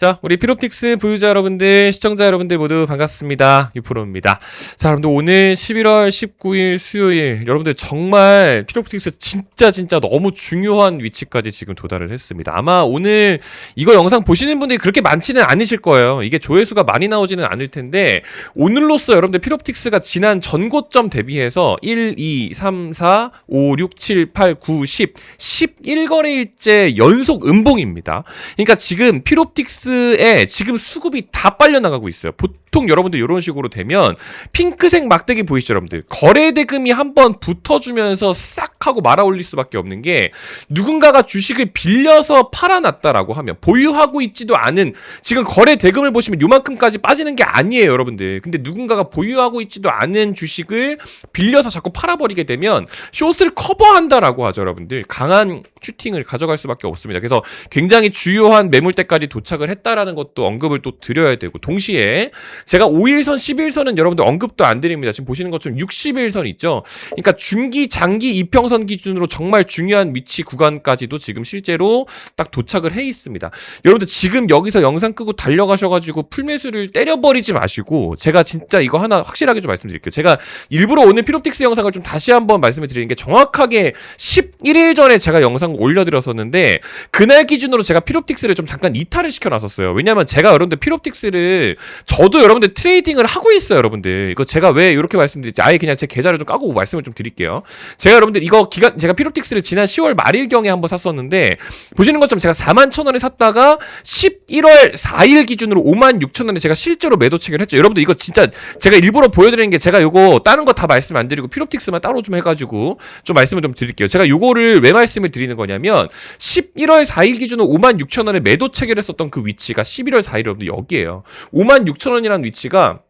자, 우리 피롭틱스 보유자 여러분들, 시청자 여러분들 모두 반갑습니다. 유프로입니다. 자, 여러분들 오늘 11월 19일 수요일, 여러분들 정말 피롭틱스 진짜 진짜 너무 중요한 위치까지 지금 도달을 했습니다. 아마 오늘 이거 영상 보시는 분들이 그렇게 많지는 않으실 거예요. 이게 조회수가 많이 나오지는 않을 텐데, 오늘로써 여러분들 피롭틱스가 지난 전고점 대비해서 1, 2, 3, 4, 5, 6, 7, 8, 9, 10, 11거래일째 연속 음봉입니다. 그러니까 지금 피롭틱스 에 지금 수급이 다 빨려 나가고 있어요. 보통 여러분들 이런 식으로 되면 핑크색 막대기 보이시죠, 여러분들? 거래 대금이 한번 붙어주면서 싹 하고 말아 올릴 수밖에 없는 게 누군가가 주식을 빌려서 팔아놨다라고 하면 보유하고 있지도 않은 지금 거래 대금을 보시면 요만큼까지 빠지는 게 아니에요, 여러분들. 근데 누군가가 보유하고 있지도 않은 주식을 빌려서 자꾸 팔아버리게 되면 숏을 커버한다라고 하죠, 여러분들. 강한 슈팅을 가져갈 수밖에 없습니다. 그래서 굉장히 주요한 매물대까지 도착을 했 다라는 것도 언급을 또 드려야 되고 동시에 제가 5일선, 11선은 여러분들 언급도 안 드립니다. 지금 보시는 것처럼 60일선 있죠. 그러니까 중기, 장기 이평선 기준으로 정말 중요한 위치 구간까지도 지금 실제로 딱 도착을 해 있습니다. 여러분들 지금 여기서 영상 끄고 달려가셔가지고 풀매수를 때려버리지 마시고 제가 진짜 이거 하나 확실하게 좀 말씀드릴게요. 제가 일부러 오늘 피롭틱스 영상을 좀 다시 한번 말씀을 드리는 게 정확하게 11일 전에 제가 영상 올려드렸었는데 그날 기준으로 제가 피롭틱스를 좀 잠깐 이탈을 시켜놨었어요. 왜냐면 제가 여러분들 피롭틱스를 저도 여러분들 트레이딩을 하고 있어요, 여러분들. 이거 제가 왜 이렇게 말씀드릴지 아예 그냥 제 계좌를 좀 까고 말씀을 좀 드릴게요. 제가 여러분들 이거 기간 제가 피롭틱스를 지난 10월 말일 경에 한번 샀었는데 보시는 것처럼 제가 4만 천 원에 샀다가 11월 4일 기준으로 5만 6천 원에 제가 실제로 매도 체결 했죠. 여러분들 이거 진짜 제가 일부러 보여드리는 게 제가 이거 다른 거 다 말씀 안 드리고 피롭틱스만 따로 좀 해가지고 좀 말씀을 좀 드릴게요. 제가 요거를 왜 말씀을 드리는 거냐면 11월 4일 기준으로 5만 6천 원에 매도 체결했었던 그 위치 가 11월 4일 여러분들 여기에요. 5만 6천 원이라는 위치가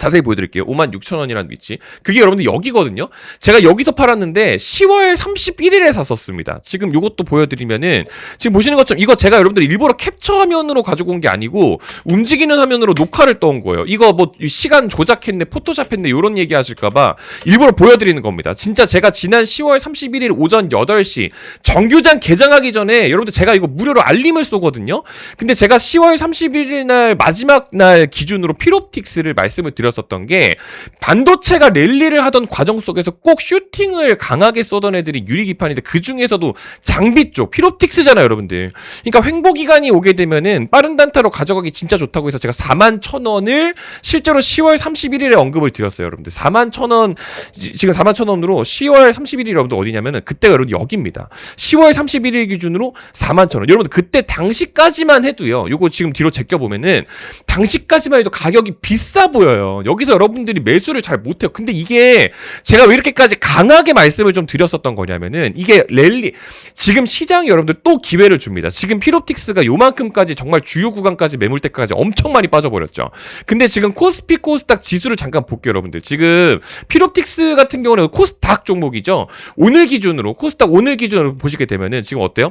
자세히 보여드릴게요. 5만 6천 원이라는 위치. 그게 여러분들 여기거든요. 제가 여기서 팔았는데 10월 31일에 샀었습니다. 지금 요것도 보여드리면은 지금 보시는 것처럼 이거 제가 여러분들 일부러 캡처 화면으로 가지고 온 게 아니고 움직이는 화면으로 녹화를 떠온 거예요. 이거 뭐 시간 조작했네, 포토샵 했네 이런 얘기 하실까봐 일부러 보여드리는 겁니다. 진짜 제가 지난 10월 31일 오전 8시 정규장 개장하기 전에 여러분들 제가 이거 무료로 알림을 쏘거든요. 근데 제가 10월 31일 날 마지막 날 기준으로 피롭틱스를 말씀을 드렸 었던 게 반도체가 랠리를 하던 과정 속에서 꼭 슈팅을 강하게 쏘던 애들이 유리기판인데 그 중에서도 장비 쪽 피롭틱스잖아요, 여러분들. 그러니까 횡보 기간이 오게 되면은 빠른 단타로 가져가기 진짜 좋다고 해서 제가 4만 천 원을 실제로 10월 31일에 언급을 드렸어요, 여러분들. 4만 천 원, 지금 4만 천 원으로 10월 31일 여러분들 어디냐면은 그때가 여러분 여기입니다. 10월 31일 기준으로 4만 천 원. 여러분들 그때 당시까지만 해도요. 요거 지금 뒤로 제껴 보면은 당시까지만 해도 가격이 비싸 보여요. 여기서 여러분들이 매수를 잘 못해요. 근데 이게 제가 왜 이렇게까지 강하게 말씀을 좀 드렸었던 거냐면은 이게 랠리 지금 시장이 여러분들 또 기회를 줍니다. 지금 피롭틱스가 요만큼까지 정말 주요 구간까지 매물대까지 엄청 많이 빠져버렸죠. 근데 지금 코스피 코스닥 지수를 잠깐 볼게요, 여러분들. 지금 피롭틱스 같은 경우는 코스닥 종목이죠. 오늘 기준으로 코스닥 오늘 기준으로 보시게 되면은 지금 어때요?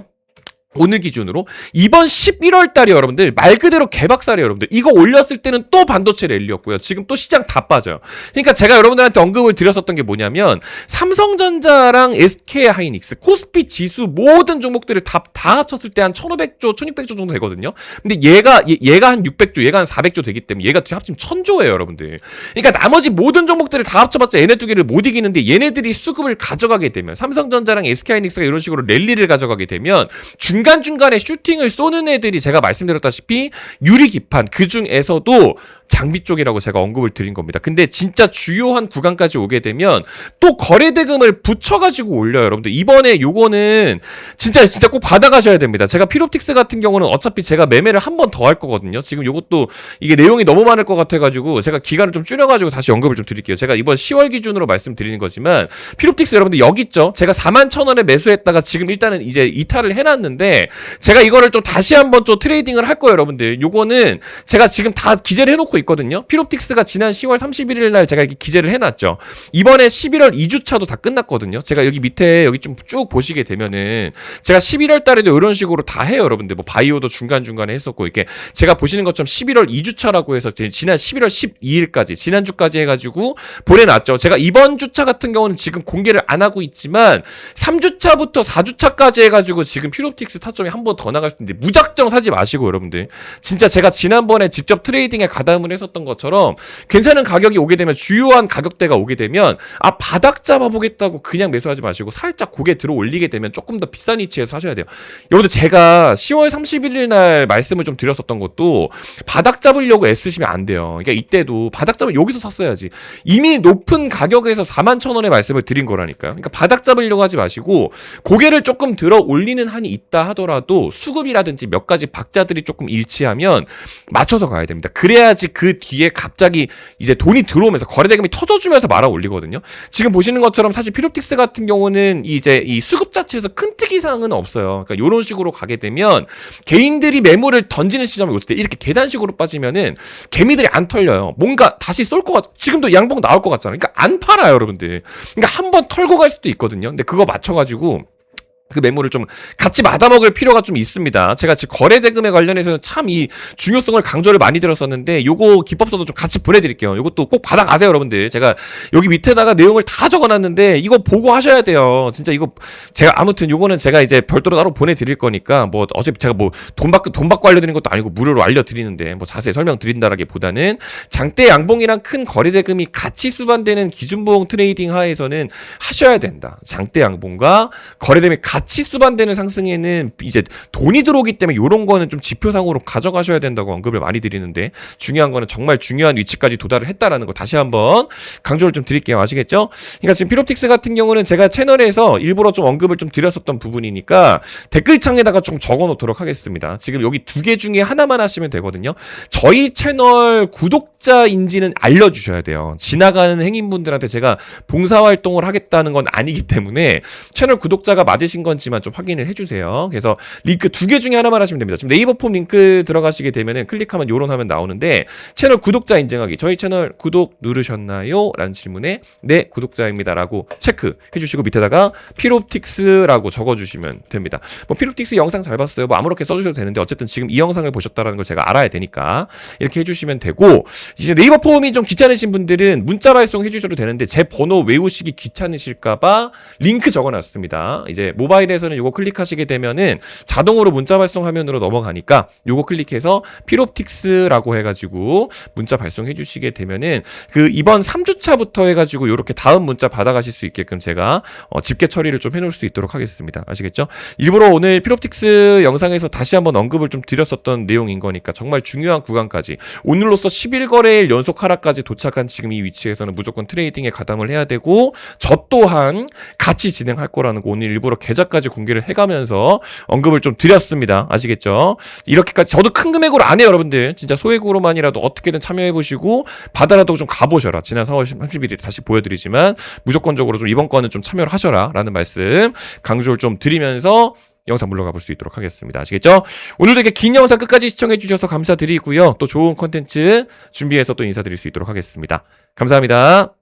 오늘 기준으로 이번 11월 달이 여러분들 말 그대로 개박살이에요 여러분들. 이거 올렸을 때는 또 반도체 랠리였고요. 지금 또 시장 다 빠져요. 그러니까 제가 여러분들한테 언급을 드렸었던 게 뭐냐면 삼성전자랑 SK 하이닉스 코스피 지수 모든 종목들을 다, 다 합쳤을 때 한 1500조 1600조 정도 되거든요. 근데 얘가 얘, 얘가 한 600조 얘가 한 400조 되기 때문에 얘가 합치면 1000조예요 여러분들. 그러니까 나머지 모든 종목들을 다 합쳐봤자 얘네 두 개를 못 이기는데 얘네들이 수급을 가져가게 되면 삼성전자랑 SK 하이닉스가 이런 식으로 랠리를 가져가게 되면 중간중간에 슈팅을 쏘는 애들이 제가 말씀드렸다시피 유리 기판 그 중에서도 장비 쪽이라고 제가 언급을 드린 겁니다. 근데 진짜 주요한 구간까지 오게 되면 또 거래 대금을 붙여가지고 올려요, 여러분들. 이번에 요거는 진짜 진짜 꼭 받아가셔야 됩니다. 제가 피롭틱스 같은 경우는 어차피 제가 매매를 한 번 더 할 거거든요. 지금 요것도 이게 내용이 너무 많을 것 같아가지고 제가 기간을 좀 줄여가지고 다시 언급을 좀 드릴게요. 제가 이번 10월 기준으로 말씀드리는 거지만 피롭틱스 여러분들 여기 있죠. 제가 4만 천 원에 매수했다가 지금 일단은 이제 이탈을 해놨는데 제가 이거를 좀 다시 한번 좀 트레이딩을 할 거예요, 여러분들. 요거는 제가 지금 다 기재를 해놓고 있거든요. 피롭틱스가 지난 10월 31일 날 제가 이렇게 기재를 해놨죠. 이번에 11월 2주차도 다 끝났거든요. 제가 여기 밑에 여기 좀 쭉 보시게 되면은 제가 11월 달에도 이런 식으로 다 해요, 여러분들. 뭐 바이오도 중간 중간에 했었고 이렇게 제가 보시는 것처럼 11월 2주차라고 해서 지- 지난 11월 12일까지 지난주까지 해가지고 보내놨죠. 제가 이번 주차 같은 경우는 지금 공개를 안 하고 있지만 3주차부터 4주차까지 해가지고 지금 피롭틱스 타점이 한 번 더 나갈 수 있는데 무작정 사지 마시고 여러분들 진짜 제가 지난번에 직접 트레이딩에 가 담을 했었던 것처럼 괜찮은 가격이 오게 되면 주요한 가격대가 오게 되면 아 바닥 잡아보겠다고 그냥 매수하지 마시고 살짝 고개 들어 올리게 되면 조금 더 비싼 위치에서 사셔야 돼요. 여러분들 제가 10월 31일 날 말씀을 좀 드렸었던 것도 바닥 잡으려고 애쓰시면 안 돼요. 그러니까 이때도 바닥 잡으면 여기서 샀어야지. 이미 높은 가격에서 4만 천 원의 말씀을 드린 거라니까요. 그러니까 바닥 잡으려고 하지 마시고 고개를 조금 들어 올리는 한이 있다 하더라도 수급이라든지 몇 가지 박자들이 조금 일치하면 맞춰서 가야 됩니다. 그래야지 그 뒤에 갑자기 이제 돈이 들어오면서 거래대금이 터져주면서 말아 올리거든요. 지금 보시는 것처럼 사실 피롭틱스 같은 경우는 이제 이 수급 자체에서 큰 특이사항은 없어요. 그러니까 이런 식으로 가게 되면 개인들이 매물을 던지는 시점에 올 때 이렇게 계단식으로 빠지면은 개미들이 안 털려요. 뭔가 다시 쏠 것 같, 지금도 양봉 나올 것 같잖아요. 그러니까 안 팔아요, 여러분들. 그러니까 한 번 털고 갈 수도 있거든요. 근데 그거 맞춰가지고 그 매물을 좀 같이 받아먹을 필요가 좀 있습니다. 제가 지금 거래 대금에 관련해서는 참 이 중요성을 강조를 많이 들었었는데 요거 기법서도 좀 같이 보내드릴게요. 요것도 꼭 받아가세요, 여러분들. 제가 여기 밑에다가 내용을 다 적어놨는데 이거 보고 하셔야 돼요. 진짜 이거 제가 아무튼 요거는 제가 이제 별도로 따로 보내드릴 거니까 뭐 어차피 제가 뭐 돈 받고 돈 받고 알려드리는 것도 아니고 무료로 알려드리는데 뭐 자세히 설명드린다라기보다는 장대 양봉이랑 큰 거래 대금이 같이 수반되는 기준보험 트레이딩 하에서는 하셔야 된다. 장대 양봉과 거래 대금이 같이 수반되는 상승에는 이제 돈이 들어오기 때문에 요런 거는 좀 지표상으로 가져가셔야 된다고 언급을 많이 드리는데 중요한 거는 정말 중요한 위치까지 도달을 했다라는 거 다시 한번 강조를 좀 드릴게요. 아시겠죠? 그러니까 지금 피롭틱스 같은 경우는 제가 채널에서 일부러 좀 언급을 좀 드렸었던 부분이니까 댓글창에다가 좀 적어 놓도록 하겠습니다. 지금 여기 두 개 중에 하나만 하시면 되거든요. 저희 채널 구독자인지는 알려주셔야 돼요. 지나가는 행인분들한테 제가 봉사활동을 하겠다는 건 아니기 때문에 채널 구독자가 맞으신 건 지만 좀 확인을 해주세요. 그래서 링크 두 개 중에 하나만 하시면 됩니다. 지금 네이버 폼 링크 들어가시게 되면은 클릭하면 요런 화면 나오는데 채널 구독자 인증하기 저희 채널 구독 누르셨나요? 라는 질문에 네 구독자입니다라고 체크 해 주시고 밑에다가 피롭틱스라고 적어주시면 됩니다. 뭐 피롭틱스 영상 잘 봤어요. 뭐 아무렇게 써주셔도 되는데 어쨌든 지금 이 영상을 보셨다라는 걸 제가 알아야 되니까 이렇게 해주시면 되고 이제 네이버 폼이 좀 귀찮으신 분들은 문자 발송 해 주셔도 되는데 제 번호 외우시기 귀찮으실까봐 링크 적어놨습니다. 이제 모바일 에서는 요거 클릭하시게 되면은 자동으로 문자 발송 화면으로 넘어가니까 요거 클릭해서 피롭틱스라고 해가지고 문자 발송해 주시게 되면은 그 이번 3주차부터 해가지고 요렇게 다음 문자 받아가실 수 있게끔 제가 어, 집계 처리를 좀 해놓을 수 있도록 하겠습니다. 아시겠죠? 일부러 오늘 피롭틱스 영상에서 다시 한번 언급을 좀 드렸었던 내용인 거니까 정말 중요한 구간까지 오늘로써 11거래일 연속 하락까지 도착한 지금 이 위치에서는 무조건 트레이딩에 가담을 해야 되고 저 또한 같이 진행할 거라는 거 오늘 일부러 계좌 까지 공개를 해가면서 언급을 좀 드렸습니다. 아시겠죠? 이렇게까지 저도 큰 금액으로 안 해요, 여러분들. 진짜 소액으로만이라도 어떻게든 참여해 보시고 바다라도 좀 가보셔라. 지난 4월 31일 다시 보여드리지만 무조건적으로 좀 이번 건은 좀 참여를 하셔라라는 말씀 강조를 좀 드리면서 영상 물러가 볼 수 있도록 하겠습니다. 아시겠죠? 오늘도 이렇게 긴 영상 끝까지 시청해 주셔서 감사드리고요. 또 좋은 컨텐츠 준비해서 또 인사드릴 수 있도록 하겠습니다. 감사합니다.